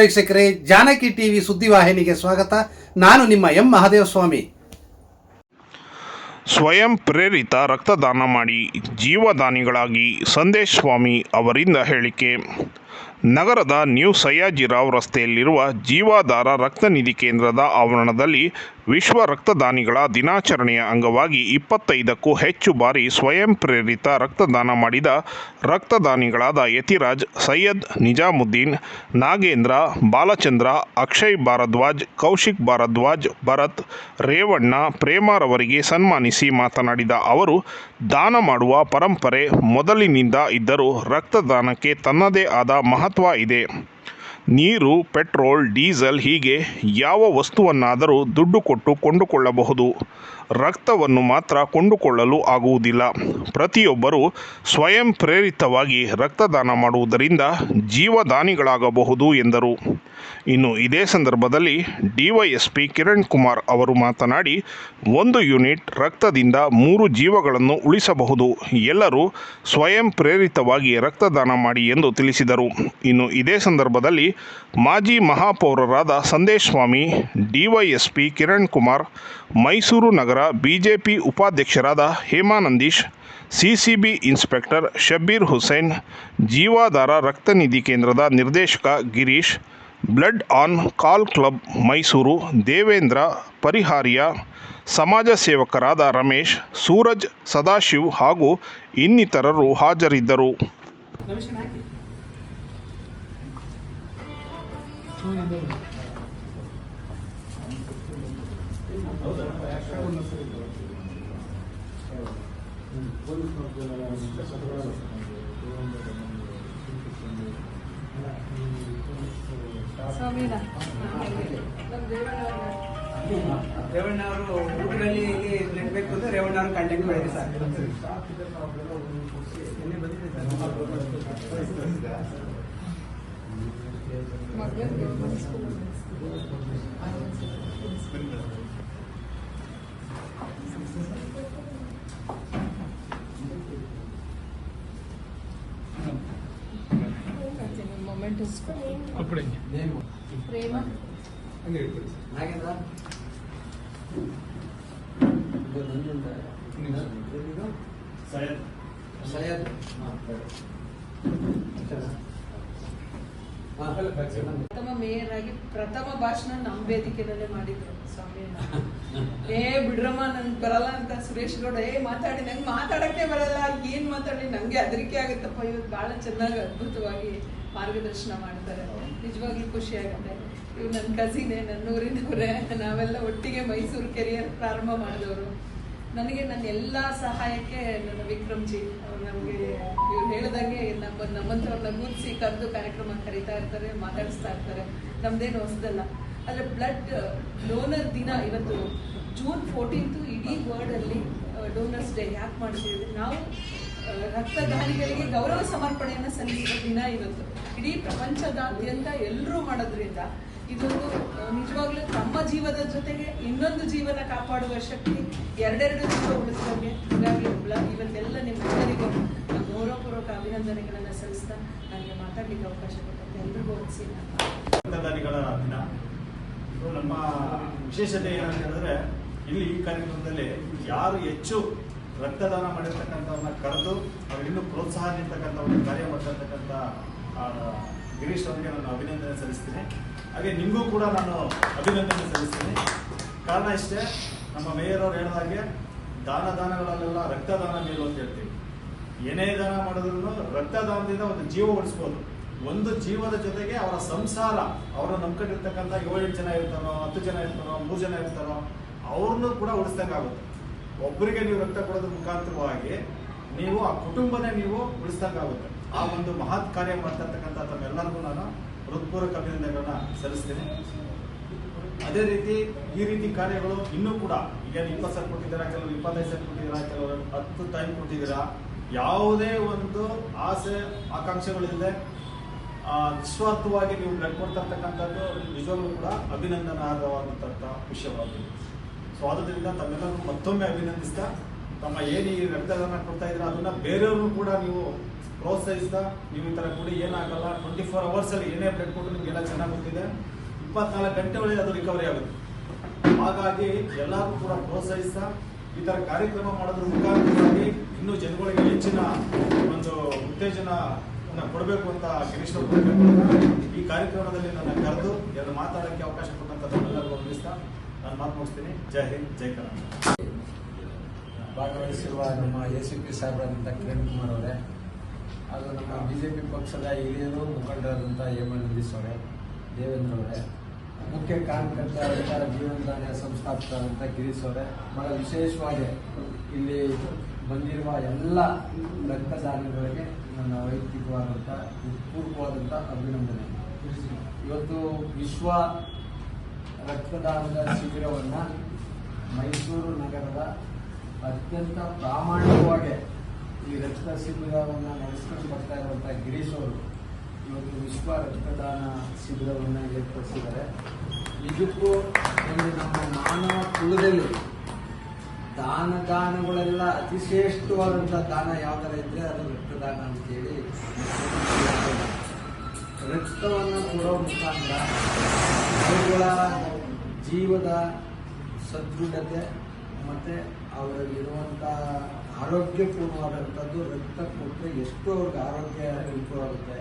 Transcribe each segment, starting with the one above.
ವೀಕ್ಷಕರೇ, ಜಾನಕಿ ಟಿವಿ ಸುದ್ದಿವಾಹಿನಿಗೆ ಸ್ವಾಗತ. ನಾನು ನಿಮ್ಮ ಎಂ ಮಹಾದೇವ ಸ್ವಾಮಿ ಸ್ವಯಂ ಪ್ರೇರಿತ ರಕ್ತದಾನ ಮಾಡಿ ಜೀವದಾನಿಗಳಾಗಿ ಸಂದೇಶ್ ಸ್ವಾಮಿ ಅವರಿಂದ ಹೇಳಿಕೆ. ನಗರದ ನ್ಯೂ ಸಯ್ಯಾಜಿರಾವ್ ರಸ್ತೆಯಲ್ಲಿರುವ ಜೀವಾಧಾರ ರಕ್ತನಿಧಿ ಕೇಂದ್ರದ ಆವರಣದಲ್ಲಿ ವಿಶ್ವ ರಕ್ತದಾನಿಗಳ ದಿನಾಚರಣೆಯ ಅಂಗವಾಗಿ ಇಪ್ಪತ್ತೈದಕ್ಕೂ ಹೆಚ್ಚು ಬಾರಿ ಸ್ವಯಂ ಪ್ರೇರಿತ ರಕ್ತದಾನ ಮಾಡಿದ ರಕ್ತದಾನಿಗಳಾದ ಯತಿರಾಜ್, ಸೈಯದ್ ನಿಜಾಮುದ್ದೀನ್, ನಾಗೇಂದ್ರ, ಬಾಲಚಂದ್ರ, ಅಕ್ಷಯ್ ಭಾರದ್ವಾಜ್, ಕೌಶಿಕ್ ಭಾರದ್ವಾಜ್, ಭರತ್, ರೇವಣ್ಣ, ಪ್ರೇಮಾರವರಿಗೆ ಸನ್ಮಾನಿಸಿ ಮಾತನಾಡಿದ ಅವರು, ದಾನ ಮಾಡುವ ಪರಂಪರೆ ಮೊದಲಿನಿಂದ ಇದ್ದರೂ ರಕ್ತದಾನಕ್ಕೆ ತನ್ನದೇ ಆದ ಮಹತ್ವ ಇದೆ. ನೀರು, ಪೆಟ್ರೋಲ್, ಡೀಸೆಲ್ ಹೀಗೆ ಯಾವ ವಸ್ತುವನ್ನಾದರೂ ದುಡ್ಡು ಕೊಟ್ಟು ಕೊಂಡುಕೊಳ್ಳಬಹುದು. ರಕ್ತವನ್ನು ಮಾತ್ರ ಕೊಂಡುಕೊಳ್ಳಲು ಆಗುವುದಿಲ್ಲ. ಪ್ರತಿಯೊಬ್ಬರೂ ಸ್ವಯಂ ಪ್ರೇರಿತವಾಗಿ ರಕ್ತದಾನ ಮಾಡುವುದರಿಂದ ಜೀವದಾನಿಗಳಾಗಬಹುದು ಎಂದರು. ಇನ್ನು ಇದೇ ಸಂದರ್ಭದಲ್ಲಿ ಡಿವೈಎಸ್ಪಿ ಕಿರಣ್ ಕುಮಾರ್ ಅವರು ಮಾತನಾಡಿ, ಒಂದು ಯೂನಿಟ್ ರಕ್ತದಿಂದ ಮೂರು ಜೀವಗಳನ್ನು ಉಳಿಸಬಹುದು. ಎಲ್ಲರೂ ಸ್ವಯಂ ಪ್ರೇರಿತವಾಗಿ ರಕ್ತದಾನ ಮಾಡಿ ಎಂದು ತಿಳಿಸಿದರು. ಇನ್ನು ಇದೇ ಸಂದರ್ಭದಲ್ಲಿ ಮಾಜಿ ಮಹಾಪೌರರಾದ ಸಂದೇಶ್ ಸ್ವಾಮಿ ಡಿವೈಎಸ್ಪಿ ಕಿರಣ್ ಕುಮಾರ್, ಮೈಸೂರು ನಗರ ಬಿಜೆಪಿ ಉಪಾಧ್ಯಕ್ಷರಾದ ಹೇಮಾನಂದೀಶ್, ಸಿಸಿಬಿ ಇನ್ಸ್ಪೆಕ್ಟರ್ ಶಬ್ಬೀರ್ ಹುಸೇನ್, ಜೀವಾಧಾರ ರಕ್ತನಿಧಿ ಕೇಂದ್ರದ ನಿರ್ದೇಶಕ Girish blood on call club Mysuru Devendra ಪರಿಹಾರಿಯ ಸಮಾಜ ಸೇವಕರಾದ ರಮೇಶ್, ಸೂರಜ್, ಸದಾಶಿವ್ ಹಾಗೂ ಇನ್ನಿತರರು ಹಾಜರಿದ್ದರು. ರೇವಣ್ಣ ಅವರು ಊಟದಲ್ಲಿ ಇಲ್ಲಿ ನೆಡ್ಬೇಕು ಅಂದ್ರೆ ರೇವಣ್ಣ ಅವರು ಕಾಂಟ್ಯಾಕ್ಟ್ ಮಾಡಿದ್ರೆ ಸಾಕು ನಿನ್ನೆ ಬಂದಿದೆ ಮೊಮೆಂಟ್ ಪ್ರೇಮ. ಪ್ರಥಮ ಮೇಯರ್ ಆಗಿ ಪ್ರಥಮ ಭಾಷಣ ನಮ್ಮ ವೇದಿಕೆನಲ್ಲೇ ಮಾಡಿದ್ರು ಸ್ವಾಮಿಯನ್ನ ಏ ಬಿಡ್ರಮ್ಮ ನನ್ ಬರಲ್ಲ ಅಂತ ಸುರೇಶ್ ಗೌಡ. ಏ, ಮಾತಾಡಿ, ನಂಗೆ ಮಾತಾಡಕ್ಕೆ ಬರಲ್ಲ. ಏನ್ ಮಾತಾಡಿ, ನಂಗೆ ಅದರಿಕೆ ಆಗುತ್ತಪ್ಪ. ಇವತ್ತು ಬಹಳ ಚೆನ್ನಾಗಿ ಅದ್ಭುತವಾಗಿ ಮಾರ್ಗದರ್ಶನ ಮಾಡ್ತಾರೆ. ನಿಜವಾಗ್ಲೂ ಖುಷಿ ಆಗುತ್ತೆ ಇವ್ರು ನನ್ನ ಕಸಿನೇ ಊರಿನವರೇ, ನಾವೆಲ್ಲ ಒಟ್ಟಿಗೆ ಮೈಸೂರು ಕೆರಿಯರ್ ಪ್ರಾರಂಭ ಮಾಡಿದವರು. ನನಗೆ ನನ್ನ ಎಲ್ಲ ಸಹಾಯಕ್ಕೆ ನನ್ನ ವಿಕ್ರಮ್ಜಿ ಅವ್ರು ನಮಗೆ ಇವ್ರು ಹೇಳ್ದಂಗೆ ನಮ್ಮ ನಮ್ಮಂಥವ್ರನ್ನ ಗುರುತಿಸಿ ಕರೆದು ಕಾರ್ಯಕ್ರಮ ಕರೀತಾ ಇರ್ತಾರೆ, ಮಾತಾಡಿಸ್ತಾ ಇರ್ತಾರೆ. ನಮ್ದೇನು ಹೊಸದಲ್ಲ. ಆದರೆ ಬ್ಲಡ್ ಡೋನರ್ ದಿನ ಇವತ್ತು ಜೂನ್ ಫೋರ್ಟೀನ್ತು ಇಡೀ ವರ್ಲ್ಡಲ್ಲಿ ಡೋನರ್ಸ್ ಡೇ ಯಾಕೆ ಮಾಡ್ತಿದ್ದೀವಿ ನಾವು ರಕ್ತದಾನಿಗಳಿಗೆ ಗೌರವ ಸಮರ್ಪಣೆಯನ್ನು ಸಲ್ಲಿಸುವ ದಿನ ಇವತ್ತು. ಇಡೀ ಪ್ರಪಂಚದಾದ್ಯಂತ ಎಲ್ಲರೂ ಮಾಡೋದ್ರಿಂದ ಇದೊಂದು ಆ, ನಿಜವಾಗ್ಲೂ ತಮ್ಮ ಜೀವದ ಜೊತೆಗೆ ಇನ್ನೊಂದು ಜೀವನ ಕಾಪಾಡುವ ಶಕ್ತಿ ಎರಡೆರಡು ಜೀವ ಉಳಿಸಿದಂಗೆ. ಹಾಗಾಗಿ ಇವತ್ತೆಲ್ಲ ನಿಮ್ಮೆಲ್ಲರಿಗೂ ಗೌರವಪೂರ್ವಕ ಅಭಿನಂದನೆಗಳನ್ನು ಸಲ್ಲಿಸ್ತಾ ನನಗೆ ಮಾತಾಡಲಿಕ್ಕೆ ಅವಕಾಶ ಕೊಟ್ಟಂತೆ. ಎಲ್ರಿಗೂ ಒದಿಸಿ ರಕ್ತದಾನಿಗಳ ದಿನ. ನಮ್ಮ ವಿಶೇಷತೆ ಏನಂತ ಹೇಳಿದ್ರೆ, ಇಲ್ಲಿ ಈ ಕಾರ್ಯಕ್ರಮದಲ್ಲಿ ಯಾರು ಹೆಚ್ಚು ರಕ್ತದಾನ ಮಾಡಿರ್ತಕ್ಕಂಥವ್ರನ್ನ ಕರೆದು ಇನ್ನೂ ಪ್ರೋತ್ಸಾಹ ನೀಡ್ತಕ್ಕಂಥ ಒಂದು ಕಾರ್ಯ ಮಾಡ್ತಕ್ಕಂಥ ಗಿರೀಶ್ ಅವರಿಗೆ ನಾನು ಅಭಿನಂದನೆ ಸಲ್ಲಿಸ್ತೀನಿ. ಹಾಗೆ ನಿಮಗೂ ಕೂಡ ನಾನು ಅಭಿನಂದನೆ ಸಲ್ಲಿಸ್ತೀನಿ. ಕಾರಣ ಇಷ್ಟೇ, ನಮ್ಮ ಮೇಯರ್ ಅವ್ರು ಹೇಳಿದ ಹಾಗೆ ದಾನ ದಾನಗಳಲ್ಲೆಲ್ಲ ರಕ್ತದಾನ ಮೇಲು ಅಂತ ಹೇಳ್ತೀವಿ. ಏನೇ ದಾನ ಮಾಡಿದ್ರು ರಕ್ತದಾನದಿಂದ ಒಂದು ಜೀವ ಉಳಿಸ್ಬೋದು. ಒಂದು ಜೀವದ ಜೊತೆಗೆ ಅವರ ಸಂಸಾರ, ಅವರ ನಂಬ್ಕೊಂಡಿರ್ತಕ್ಕಂಥ ಏಳೆಂಟು ಜನ ಇರ್ತಾರೋ, ಹತ್ತು ಜನ ಇರ್ತಾರೋ, ಮೂರು ಜನ ಇರ್ತಾರೋ, ಅವ್ರನ್ನೂ ಕೂಡ ಉಳಿಸ್ದಂಗಾಗುತ್ತೆ. ಒಬ್ಬರಿಗೆ ನೀವು ರಕ್ತ ಕೊಡೋದ್ರ ಮುಖಾಂತರವಾಗಿ ನೀವು ಆ ಕುಟುಂಬನೇ ನೀವು ಉಳಿಸ್ದಂಗಾಗುತ್ತೆ. ಆ ಒಂದು ಮಹತ್ ಕಾರ್ಯ ಮಾಡ್ತಾ ತಮ್ಮೆಲ್ಲರಿಗೂ ನಾನು ಹೃತ್ಪೂರ್ವಕ ಅಭಿನಂದನೆಗಳನ್ನ ಸಲ್ಲಿಸ್ತೀನಿ. ಅದೇ ರೀತಿ ಈ ರೀತಿ ಕಾರ್ಯಗಳು ಇನ್ನೂ ಕೂಡ, ಈಗ ಇಪ್ಪತ್ತು ಸಾವಿರ ಕೊಟ್ಟಿದ್ದೀರಾ, ಕೆಲವರು ಇಪ್ಪತ್ತೈದು ಸಾವಿರ ಕೊಟ್ಟಿದ್ದೀರಾ, ಕೆಲವರು ಹತ್ತು ಟೈಮ್ ಕೊಟ್ಟಿದ್ದೀರಾ, ಯಾವುದೇ ಒಂದು ಆಸೆ, ಆಕಾಂಕ್ಷೆಗಳಿಲ್ಲದೆ ನಿಸ್ವಾರ್ಥವಾಗಿ ನೀವು ಬ್ಲಡ್ ಕೊಡ್ತಕ್ಕಂಥದ್ದು ನಿಜವಾಗ್ಲೂ ಕೂಡ ಅಭಿನಂದನಾರ್ಹವಾದಂಥ ವಿಷಯವಾಗಿದೆ. ಸೊ ಆದ್ರಿಂದ ತಮ್ಮೆಲ್ಲರೂ ಮತ್ತೊಮ್ಮೆ ಅಭಿನಂದಿಸ್ತಾ, ತಮ್ಮ ಏನು ಈ ರಕ್ತದಾನ ಕೊಡ್ತಾ ಇದ್ರೆ ಅದನ್ನ ಬೇರೆಯವ್ರನ್ನು ಕೂಡ ನೀವು ಪ್ರೋತ್ಸಾಹಿಸ್ತಾ, ನೀವು ಈ ಥರ ಕೂಡ, ಏನಾಗಲ್ಲ ಟ್ವೆಂಟಿ ಫೋರ್ ಅವರ್ಸಲ್ಲಿ ಏನೇ ಬ್ಲಡ್ ಕೊಟ್ಟರು ನಿಮಗೆಲ್ಲ ಚೆನ್ನಾಗಿ ಗೊತ್ತಿದೆ. ಇಪ್ಪತ್ನಾಲ್ಕು ಗಂಟೆ ಒಳಗೆ ಅದು ರಿಕವರಿ ಆಗುತ್ತೆ. ಹಾಗಾಗಿ ಎಲ್ಲರೂ ಕೂಡ ಪ್ರೋತ್ಸಾಹಿಸ್ತಾ, ಈ ಥರ ಕಾರ್ಯಕ್ರಮ ಮಾಡೋದ್ರ ಮುಖಾಂತರವಾಗಿ ಇನ್ನೂ ಜನಗಳಿಗೆ ಹೆಚ್ಚಿನ ಒಂದು ಉತ್ತೇಜನ ಕೊಡಬೇಕು ಅಂತ ಗಿರೀಶ್ ಈ ಕಾರ್ಯಕ್ರಮದಲ್ಲಿ ನನ್ನ ಕರೆದು ಎರಡು ಮಾತಾಡೋಕ್ಕೆ ಅವಕಾಶ ಕೊಟ್ಟಂತ ತಮ್ಮೆಲ್ಲರಿಗೂ ಗಮನಿಸ್ತಾ ನಾನು ಮಾತು ಮುಗಿಸ್ತೀನಿ. ಜೈ ಹಿಂದ್, ಜೈ ಕರ್ನಾಟಕ. ಭಾಗವಹಿಸಿರುವ ನಮ್ಮ ಎ ಸಿ ಪಿ ಸಾಹೇಬರಾದಂಥ ಕಿರಣ್ ಕುಮಾರ್ ಅವರೇ, ಹಾಗೂ ನಮ್ಮ ಬಿ ಜೆ ಪಿ ಪಕ್ಷದ ಹಿರಿಯರು ಮುಖಂಡರಾದಂಥ ಹೇಮ ನಂದೀಶ್ ಅವರೇ, ದೇವೇಂದ್ರ ಅವರೇ, ಮುಖ್ಯ ಕಾರ್ಯಕರ್ತರಾದಂಥ ಜೀವನದಾನ ಸಂಸ್ಥಾಪಕರಾದಂಥ ಗಿರೀಶ್ ಅವರೇ, ಬಹಳ ವಿಶೇಷವಾಗಿ ಇಲ್ಲಿ ಬಂದಿರುವ ಎಲ್ಲ ರಕ್ತದಾನಿಗಳಿಗೆ ನನ್ನ ವೈಯಕ್ತಿಕವಾದಂಥ ಪೂರ್ವವಾದಂಥ ಅಭಿನಂದನೆ. ಇವತ್ತು ವಿಶ್ವ ರಕ್ತದಾನದ ಶಿಬಿರವನ್ನು ಮೈಸೂರು ನಗರದ ಅತ್ಯಂತ ಪ್ರಾಮಾಣಿಕವಾಗಿ ಈ ರಕ್ತ ಶಿಬಿರವನ್ನು ನಡೆಸ್ಕೊಂಡು ಬರ್ತಾ ಇರುವಂಥ ಗಿರೀಶ್ ಅವರು ಇವತ್ತು ವಿಶ್ವ ರಕ್ತದಾನ ಶಿಬಿರವನ್ನು ಏರ್ಪಡಿಸಿದ್ದಾರೆ. ನಿಜಕ್ಕೂ ಒಂದು ನಮ್ಮ ಮಾನವ ಕುಲದಲ್ಲಿ ದಾನ ದಾನಗಳೆಲ್ಲ ಅತಿ ಶ್ರೇಷ್ಠವಾದಂಥ ದಾನ ಯಾವ್ದಾರ ಇದ್ರೆ ಅದು ರಕ್ತದಾನ ಅಂತೇಳಿ. ರಕ್ತವನ್ನು ಕೊಡೋ ಮುಖಾಂತರ ಅವುಗಳ ಜೀವದ ಸದೃಢತೆ ಮತ್ತು ಅವರಲ್ಲಿರುವಂಥ ಆರೋಗ್ಯಪೂರ್ಣವಾದಂಥದ್ದು ರಕ್ತ ಕೊಟ್ಟರೆ ಎಷ್ಟು ಅವ್ರಿಗೆ ಆರೋಗ್ಯ ಇಂಪ್ರೂವ್ ಆಗುತ್ತೆ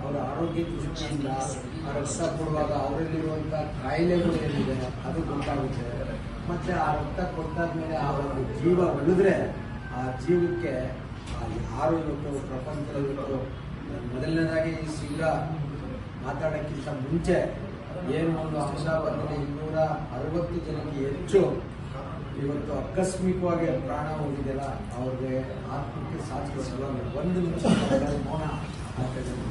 ಅವರ ಆರೋಗ್ಯ ದೃಷ್ಟಿಯಿಂದ ರಕ್ತ ಕೊಡುವಾಗ ಅವರಲ್ಲಿರುವಂಥ ಕಾಯಿಲೆಗಳು ಏನಿದೆ ಅದು ಗೊತ್ತಾಗುತ್ತೆ. ಮತ್ತು ಆ ರಕ್ತ ಕೊಟ್ಟಾದ್ಮೇಲೆ ಆ ಒಂದು ಜೀವ ಉಳಿದ್ರೆ ಆ ಜೀವಕ್ಕೆ ಯಾರು ಇವತ್ತು ಪ್ರಪಂಚದಲ್ಲಿ ಮೊದಲನೇದಾಗಿ ಈ ಸಿಂಗ ಮಾತಾಡೋಕ್ಕಿಂತ ಮುಂಚೆ ಏನು ಒಂದು ಅಂಶ ಬಂದರೆ ಇನ್ನೂರ ಅರವತ್ತು ಜನಕ್ಕೆ ಹೆಚ್ಚು ಇವತ್ತು ಆಕಸ್ಮಿಕವಾಗಿ ಪ್ರಾಣ ಹೋಗಿದೆಯಲ್ಲ, ಅವ್ರಿಗೆ ಆತ್ಮಕ್ಕೆ ಸಾಧ್ಯ ಒಂದು ನಿಮಿಷ ಮೌನ ಹಾಕಿದ್ದಾರೆ.